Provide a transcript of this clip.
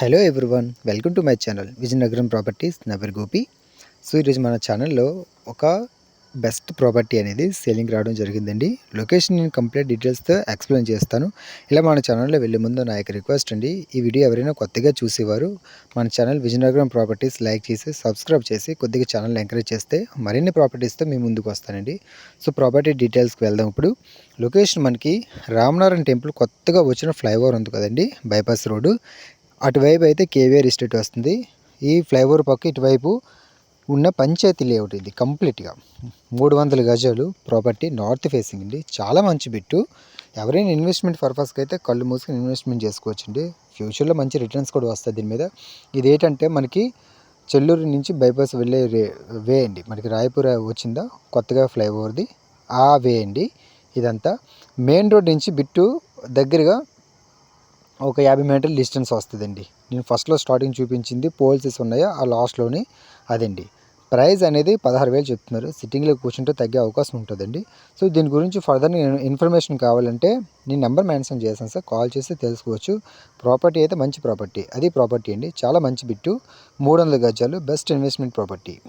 Hello everyone welcome to my channel Vizianagaram properties owner Gopi so ఈరోజు మన ఛానల్లో ఒక బెస్ట్ ప్రాపర్టీ అనేది సేలింగ్ రావడం జరిగిందండి. లొకేషన్ నేను కంప్లీట్ డీటెయిల్స్తో ఎక్స్ప్లెయిన్ చేస్తాను. ఇలా మన ఛానల్లో వెళ్ళే ముందు నా యొక్క రిక్వెస్ట్ అండి. ఈ వీడియో ఎవరైనా కొత్తగా చూసేవారు మన ఛానల్ విజయనగరం ప్రాపర్టీస్ లైక్ చేసి సబ్స్క్రైబ్ చేసి కొద్దిగా ఛానల్ ఎంకరేజ్ చేస్తే మరిన్ని ప్రాపర్టీస్తో మీ ముందుకు వస్తానండి. సో ప్రాపర్టీ డీటెయిల్స్కి వెళ్దాం ఇప్పుడు. లొకేషన్ మనకి రామనారాయణ టెంపుల్ కొత్తగా వచ్చిన ఫ్లైఓవర్ ఉంది కదండి బైపాస్ రోడ్డు. అటువైపు అయితే కేవీఆర్ ఎస్టేట్ వస్తుంది. ఈ ఫ్లైఓవర్ పక్క ఇటువైపు ఉన్న పంచాయతీ లేఅవుట్ ఇది కంప్లీట్గా. మూడు వందల గజాలు ప్రాపర్టీ నార్త్ ఫేసింగ్ అండి. చాలా మంచి బిట్టు. ఎవరైనా ఇన్వెస్ట్మెంట్ పర్పస్కి అయితే కళ్ళు మూసుకుని ఇన్వెస్ట్మెంట్ చేసుకోవచ్చండి. ఫ్యూచర్లో మంచి రిటర్న్స్ కూడా వస్తాయి దీని మీద. ఇది ఏంటంటే మనకి చెల్లూరు నుంచి బైపాస్ వెళ్ళే రే వే అండి. మనకి రాయపూర్ వచ్చిందా? కొత్తగా ఫ్లైఓవర్ది. ఆ వే అండి. ఇదంతా. మెయిన్ రోడ్ నుంచి బిట్టు దగ్గరగా ఒక యాభై మీటర్ల డిస్టెన్స్ వస్తుందండి. నేను ఫస్ట్లో స్టార్టింగ్ చూపించింది పోల్సెస్ ఉన్నాయో ఆ లాస్ట్లోని అదండి. ప్రైస్ అనేది పదహారు వేలు చెప్తున్నారు. సిట్టింగ్లో కూర్చుంటే తగ్గే అవకాశం ఉంటుందండి. సో దీని గురించి ఫర్దర్ ఇన్ఫర్మేషన్ కావాలంటే నేను నెంబర్ మెన్షన్ చేశాను సార్. కాల్ చేసి తెలుసుకోవచ్చు. ప్రాపర్టీ అయితే మంచి ప్రాపర్టీ. అది ప్రాపర్టీ అండి. చాలా మంచి బిట్టు. మూడు వందల గజాలు. Best investment property.